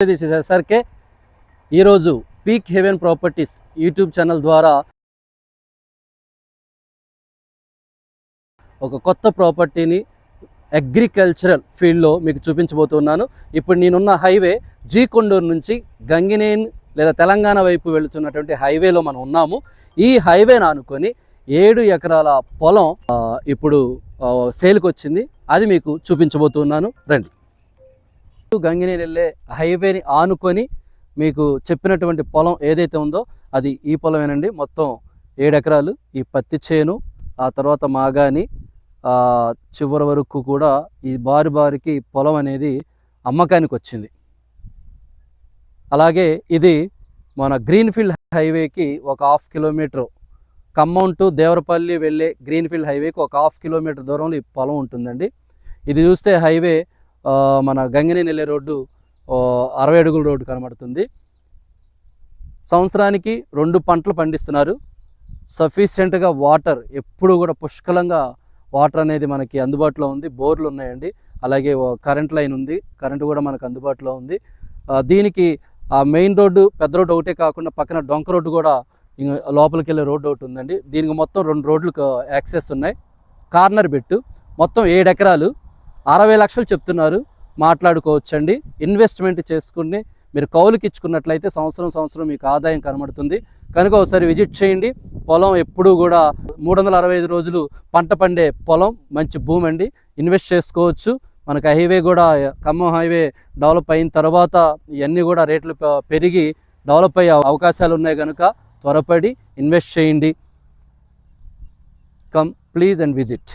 సర్కే SRK ఈరోజు peak heaven properties YouTube channel ద్వారా ఒక కొత్త ప్రాపర్టీని అగ్రికల్చరల్ ఫీల్డ్లో మీకు చూపించబోతున్నాను. ఇప్పుడు నేనున్న హైవే జీ కొండూరు నుంచి గంగినేన్ లేదా తెలంగాణ వైపు వెళుతున్నటువంటి హైవేలో మనం ఉన్నాము. ఈ హైవేను ఆనుకొని ఏడు ఎకరాల పొలం ఇప్పుడు సేల్కి వచ్చింది అది మీకు చూపించబోతున్నాను. రండి. గంగినేని వెళ్ళే హైవేని ఆనుకొని మీకు చెప్పినటువంటి పొలం ఏదైతే ఉందో అది ఈ పొలమేనండి. మొత్తం ఏడు ఎకరాలు ఈ పత్తి చేను ఆ తర్వాత మాగాని చివరి వరకు కూడా ఈ బారి బారికి పొలం అనేది అమ్మకానికి వచ్చింది అలాగే ఇది మన గ్రీన్ఫీల్డ్ హైవేకి ఒక half kilometre Khammam to Devarapalli వెళ్ళే గ్రీన్ఫీల్డ్ హైవేకి ఒక హాఫ్ కిలోమీటర్ దూరంలో ఈ పొలం ఉంటుందండి. ఇది చూస్తే హైవే మన గంగిని నెల్లే రోడ్డు అరవై అడుగుల రోడ్డు కనబడుతుంది. సంవత్సరానికి రెండు పంటలు పండిస్తున్నారు. సఫిషియెంట్గా వాటర్ ఎప్పుడు కూడా పుష్కలంగా వాటర్ అనేది మనకి అందుబాటులో ఉంది. బోర్లు ఉన్నాయండి. అలాగే కరెంట్ లైన్ ఉంది. కరెంటు కూడా మనకు అందుబాటులో ఉంది. దీనికి ఆ మెయిన్ రోడ్డు పెద్ద రోడ్డు ఒకటే కాకుండా పక్కన డొంక రోడ్డు కూడా లోపలికి వెళ్ళే రోడ్డు ఒకటి ఉందండి. దీనికి మొత్తం రెండు రోడ్లకు యాక్సెస్ ఉన్నాయి. కార్నర్ పెట్టు మొత్తం ఏడు ఎకరాలు. అరవై లక్షలు చెప్తున్నారు. మాట్లాడుకోవచ్చండి. ఇన్వెస్ట్మెంట్ చేసుకుని మీరు కౌలుకి ఇచ్చుకున్నట్లయితే సంవత్సరం సంవత్సరం మీకు ఆదాయం కనబడుతుంది. కనుక ఒకసారి విజిట్ చేయండి. పొలం ఎప్పుడూ కూడా మూడు వందల అరవై ఐదు రోజులు పంట పండే పొలం మంచి భూమి అండి. ఇన్వెస్ట్ చేసుకోవచ్చు. మనకి హైవే కూడా ఖమ్మం హైవే డెవలప్ అయిన తర్వాత ఇవన్నీ కూడా రేట్లు పెరిగి డెవలప్ అయ్యే అవకాశాలు ఉన్నాయి కనుక త్వరపడి ఇన్వెస్ట్ చేయండి. Come please and visit.